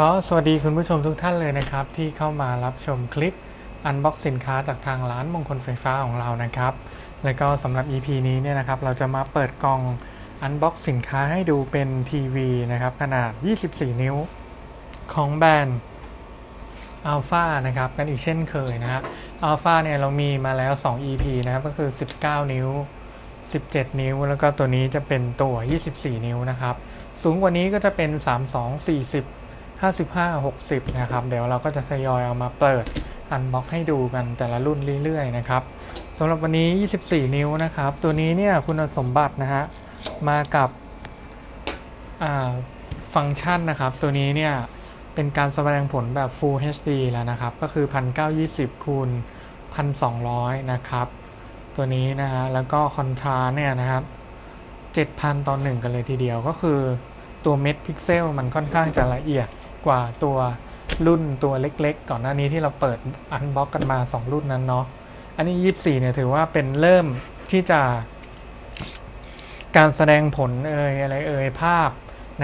ก็สวัสดีคุณผู้ชมทุกท่านเลยนะครับ ที่เข้ามารับชมคลิปอันบ็อกสินค้าจากทางร้านมงคลไฟฟ้าของเรานะครับ แล้วก็สำหรับ EP นี้เนี่ยนะครับ เราจะมาเปิดกล่องอันบ็อกสินค้าให้ดูเป็นทีวีนะครับ ขนาด 24 นิ้วของแบรนด์ Alpha นะครับกันอีกเช่นเคยนะฮะ Alpha เนี่ยเรามีมาแล้ว 2 EP นะครับ ก็คือ 19 นิ้ว 17 นิ้ว แล้วก็ตัวนี้จะเป็นตัว 24 นิ้วนะครับ สูงกว่านี้ก็จะเป็น 32 40 55 60 นะครับ เดี๋ยวเราก็จะทยอยเอามาเปิดอันบ็อกให้ดูกันแต่ละรุ่นเรื่อยๆนะครับสำหรับวันนี้ 24 นิ้วนะครับ ตัวนี้เนี่ยคุณสมบัตินะฮะมากับฟังก์ชันนะครับ ตัวนี้เนี่ยเป็นการแสดงผลแบบ Full HD แล้วนะครับ ก็คือ 1920คูณ1200 นะครับ ตัวนี้นะฮะแล้วก็คอนทราเนี่ยนะครับ 7,000 ต่อ 1 กันเลยทีเดียวก็คือตัวเม็ดพิกเซลมันค่อนข้างจะละเอียด กว่าตัวรุ่นตัวเล็กๆ ก่อนหน้านี้ที่เราเปิดอันบ็อกกันมา 2 รุ่นนั้นเนาะอันนี้ 24 เนี่ยถือว่าเป็นเริ่มที่จะ การแสดงผลเอ่ยอะไรเอ่ยภาพ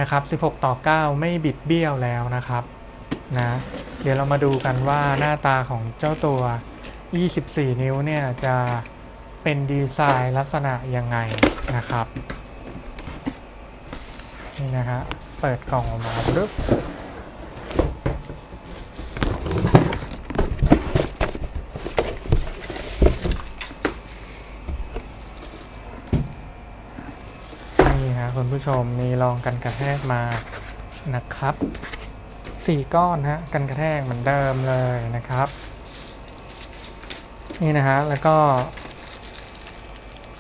นะครับ 16 ต่อ 9 ไม่บิดเบี้ยวแล้วนะครับนะเดี๋ยวเรามาดูกันว่าหน้าตาของเจ้าตัว 24 นิ้วเนี่ยจะเป็นดีไซน์ลักษณะยังไงนะครับ นี่นะฮะ เปิดกล่องออกมาปึ๊บ นี่ฮะคุณผู้ชมมีรองกันกระแทกมานะครับสี่ก้อนฮะกันกระแทกเหมือนเดิมเลยนะครับ นี่นะฮะแล้วก็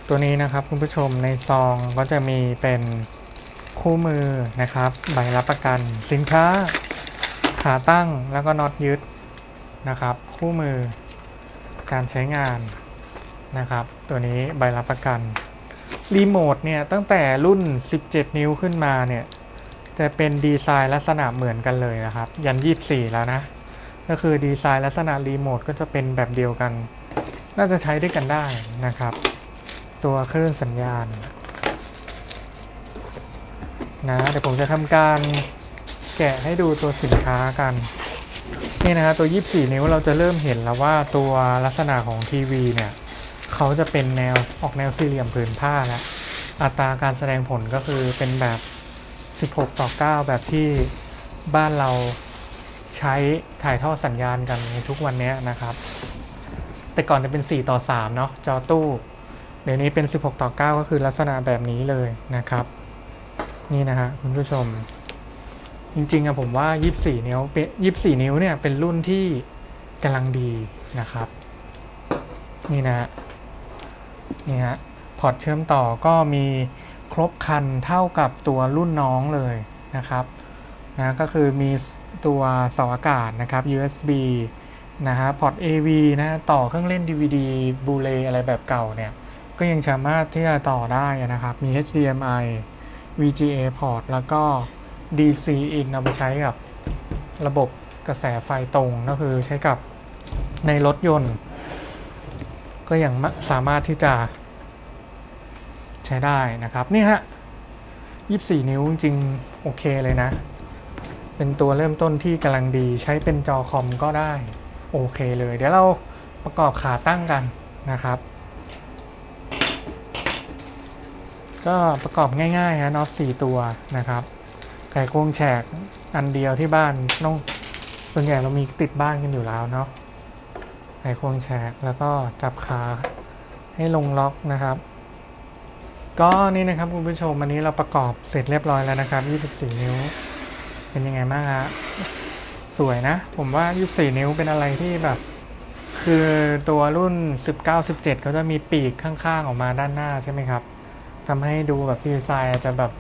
ตัวนี้นะครับคุณผู้ชมในซองก็จะมีเป็นคู่มือนะครับใบรับประกัน สินค้าขาตั้งแล้วก็น็อตยึดนะครับ คู่มือการใช้งานนะครับ ตัวนี้ใบรับประกัน รีโมทเนี่ยตั้งแต่รุ่น 17 นิ้วขึ้นมาเนี่ย จะเป็นดีไซน์ลักษณะเหมือนกันเลยนะครับ ยัน 24 แล้วนะ ก็คือดีไซน์ลักษณะรีโมทก็จะเป็นแบบเดียวกัน น่าจะใช้ด้วยกันได้นะครับ ตัวคลื่นสัญญาณนะเดี๋ยวผมจะทำการแกะให้ดูตัวสินค้ากันนี่นะครับตัว 24 นิ้วเราจะเริ่มเห็นแล้วว่าตัวลักษณะของทีวีเนี่ย เขาจะเป็นแนวออกแนวสี่เหลี่ยมผืนผ้าแล้วอัตราการแสดงผลก็คือเป็นแบบ 16 ต่อ 9 แบบที่บ้านเราใช้ถ่ายทอดสัญญาณกันในทุกวันนี้นะครับ แต่ก่อนจะเป็น 4 ต่อ 3 เนาะจอตู้ เดี๋ยวนี้เป็น 16 ต่อ 9 ก็คือลักษณะแบบนี้เลยนะครับ นี่นะฮะคุณผู้ชม จริงๆอะผมว่า 24 นิ้วเป็น24 นิ้วเนี่ยเป็นรุ่นที่กำลังดีนะครับ นี่นะฮะ นี่ฮะพอร์ตเชื่อมต่อก็มีครบคันเท่ากับตัวรุ่นน้องเลยนะครับนะก็คือมีตัวเสาอากาศนะครับ USB นะฮะพอร์ต AV นะต่อเครื่องเล่น DVD บูเลอะไรแบบเก่าเนี่ย ก็ยังสามารถที่จะต่อได้นะครับ มี HDMI VGA port แล้วก็ DC in เอาไปใช้กับระบบกระแสไฟตรงก็คือใช้กับในรถยนต์ ก็ยังสามารถที่จะใช้ได้นะครับ นี่ฮะ 24 นิ้วจริงโอเคเลยนะ เป็นตัวเริ่มต้นที่กำลังดีใช้เป็นจอคอมก็ได้ โอเคเลย เดี๋ยวเราประกอบขาตั้งกันนะครับ ก็ประกอบง่ายๆฮะน็อตสี่ตัวนะครับไก่ครงแฉกอันเดียวที่บ้านต้องส่วนใหญ่เรามีติดบ้านกันอยู่แล้วเนาะ ไก่โครงแฉกแล้วก็จับขาให้ลงล็อกนะครับ ก็นี่นะครับคุณผู้ชมวันนี้เราประกอบเสร็จเรียบร้อยแล้วนะครับ 24 นิ้ว เป็นยังไงบ้างฮะสวยนะ ผมว่า 24 นิ้วเป็นอะไรที่แบบ คือตัวรุ่น 19 17 เขาจะมีปีกข้างๆ ออกมาด้านหน้าใช่ไหมครับทำให้ดูแบบดีไซน์อาจจะแบบ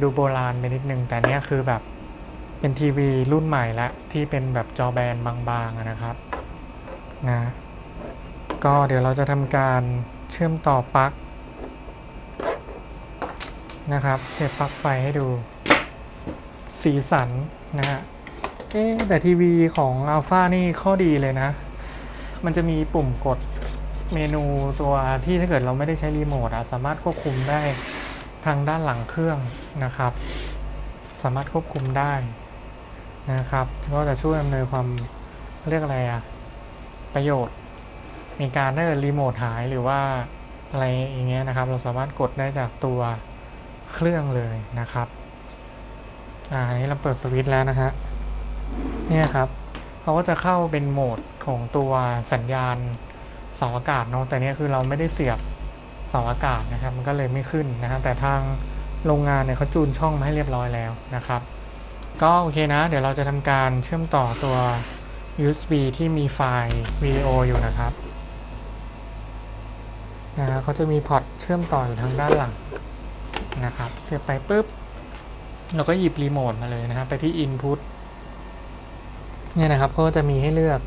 ดูโบราณไปนิดนึง แต่เนี้ยคือแบบเป็นทีวีรุ่นใหม่ล้วที่เป็นแบบจอแบนบางๆนะครับ นะก็เดี๋ยวเราจะทำการเชื่อมต่อปลั๊กนะครับเสียบปลั๊กไฟให้ดูสีสันนะฮะเอ๊แต่ทีวีของ Alpha นี่ข้อดีเลยนะ มันจะมีปุ่มกดเมนูตัวที่ถ้าเกิดเราไม่ได้ใช้รีโมทอะสามารถควบคุมได้ทางด้านหลังเครื่องนะครับ สามารถควบคุมได้นะครับ ก็จะช่วยอำนวยความเรียกอะไรอะ ประโยชน์ในการถ้าเกิดรีโมทหายหรือว่าอะไรอย่างเงี้ยนะครับ เราสามารถกดได้จากตัวเครื่องเลยนะครับ อ่าอันนี้เราเปิดสวิตช์แล้วนะฮะเนี่ยครับเขาก็จะเข้าเป็นโหมดของตัวสัญญาณเสาอากาศเนาะแต่เนี้ยคือเราไม่ได้เสียบเสาอากาศนะครับ มันก็เลยไม่ขึ้นนะครับแต่ทางโรงงานเนี่ยเขาจูนช่องมาให้เรียบร้อยแล้วนะครับ ก็โอเคนะ เดี๋ยวเราจะทำการเชื่อมต่อตัว USB ที่มีไฟล์วิดีโออยู่นะครับนะฮะเขาจะมีพอร์ตเชื่อมต่ออยู่ทางด้านหลังนะครับ เสียบไปปุ๊บเราก็หยิบรีโมทมาเลยนะครับไปที่ Input เนี่ยนะครับก็จะมีให้เลือก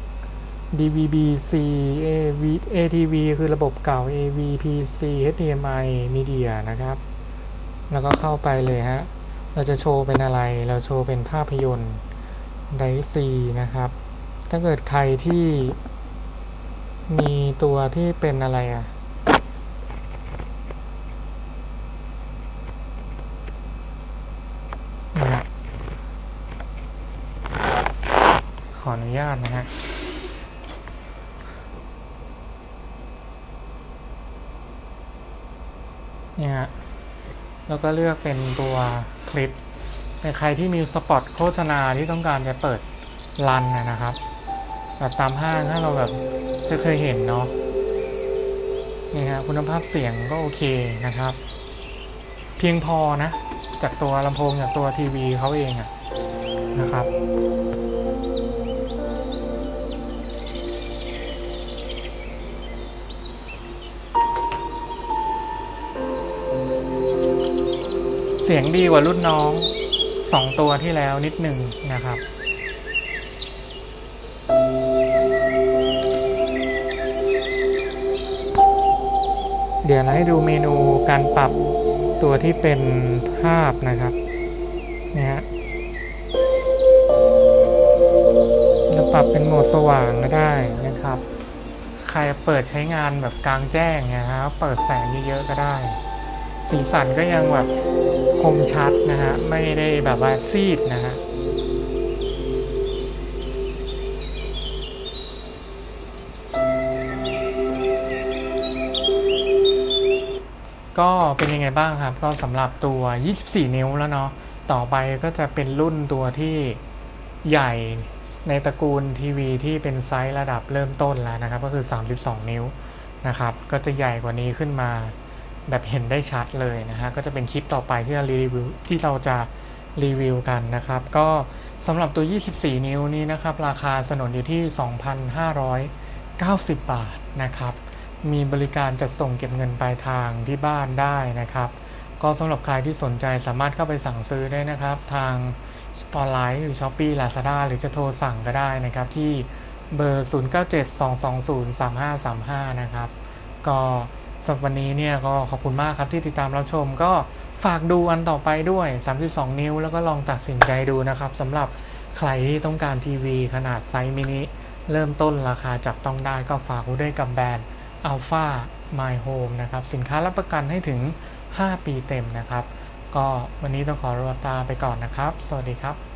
DVB-C AV ATV คือระบบเก่า AV PC HDMI Media นะครับ แล้วก็เข้าไปเลยฮะ เราจะโชว์เป็นอะไร เราโชว์เป็นภาพยนตร์ไดซีนะครับ ถ้าเกิดใครที่มีตัวที่เป็นอะไรอะนะฮะขออนุญาตนะฮะเนี่ยฮะแล้วก็เลือกเป็นตัวคลิปเป็นใครที่มีสปอตโฆษณาที่ต้องการจะเปิดรันนะครับ แบบตามห้างถ้าเราแบบจะเคยเห็นเนาะนี่ฮะคุณภาพเสียงก็โอเคนะครับ เพียงพอนะ จากตัวลำโพงจากตัวทีวีเขาเองอะนะครับเสียงดีกว่ารุ่นน้องสองตัวที่แล้วนิดหนึ่งนะครับ เดี๋ยวเราให้ดูเมนูการปรับตัวที่เป็นภาพนะครับเนี่ยฮะจะปรับเป็นโหมดสว่างก็ได้นะครับ ใครเปิดใช้งานแบบกลางแจ้งนะฮะเปิดแสงเยอะๆก็ได้ สีสันก็ยังแบบคมชัดนะฮะไม่ได้แบบว่าซีดนะฮะ ก็เป็นยังไงบ้างครับ ก็สำหรับตัว 24 นิ้วแล้วเนาะต่อไปก็จะเป็นรุ่นตัวที่ใหญ่ในตระกูลทีวีที่เป็นไซส์ระดับเริ่มต้นแล้วนะครับ ก็คือ 32 นิ้วนะครับ ก็จะใหญ่กว่านี้ขึ้นมาแบบเห็นได้ชัดเลยนะฮะก็จะเป็นคลิปต่อไปที่เรารีวิวที่เราจะรีวิวกันนะครับ ก็สำหรับตัว 24 นิ้วนี้นะครับ ราคาสนนอยู่ที่ 2,590 บาทนะครับ มีบริการจัดส่งเก็บเงินปลายทางที่บ้านได้นะครับ ก็สำหรับใครที่สนใจสามารถเข้าไปสั่งซื้อได้นะครับ ทางออนไลน์หรือ Shopee Lazada หรือจะโทรสั่งก็ได้นะครับที่เบอร์ 0972203535 นะครับ ก็สำหรับวันนี้เนี่ยก็ขอบคุณมากครับที่ติดตามรับชม ก็ฝากดูอันต่อไปด้วย 32 นิ้ว แล้วก็ลองตัดสินใจดูนะครับสำหรับใครที่ต้องการทีวีขนาดไซส์มินิเริ่มต้นราคาจับต้องได้ก็ฝากไว้ด้วยกับแบรนด์ Alpha My Home นะครับ สินค้ารับประกันให้ถึง 5 ปีเต็มนะครับ ก็วันนี้ต้องขอรัวตาไปก่อนนะครับ สวัสดีครับ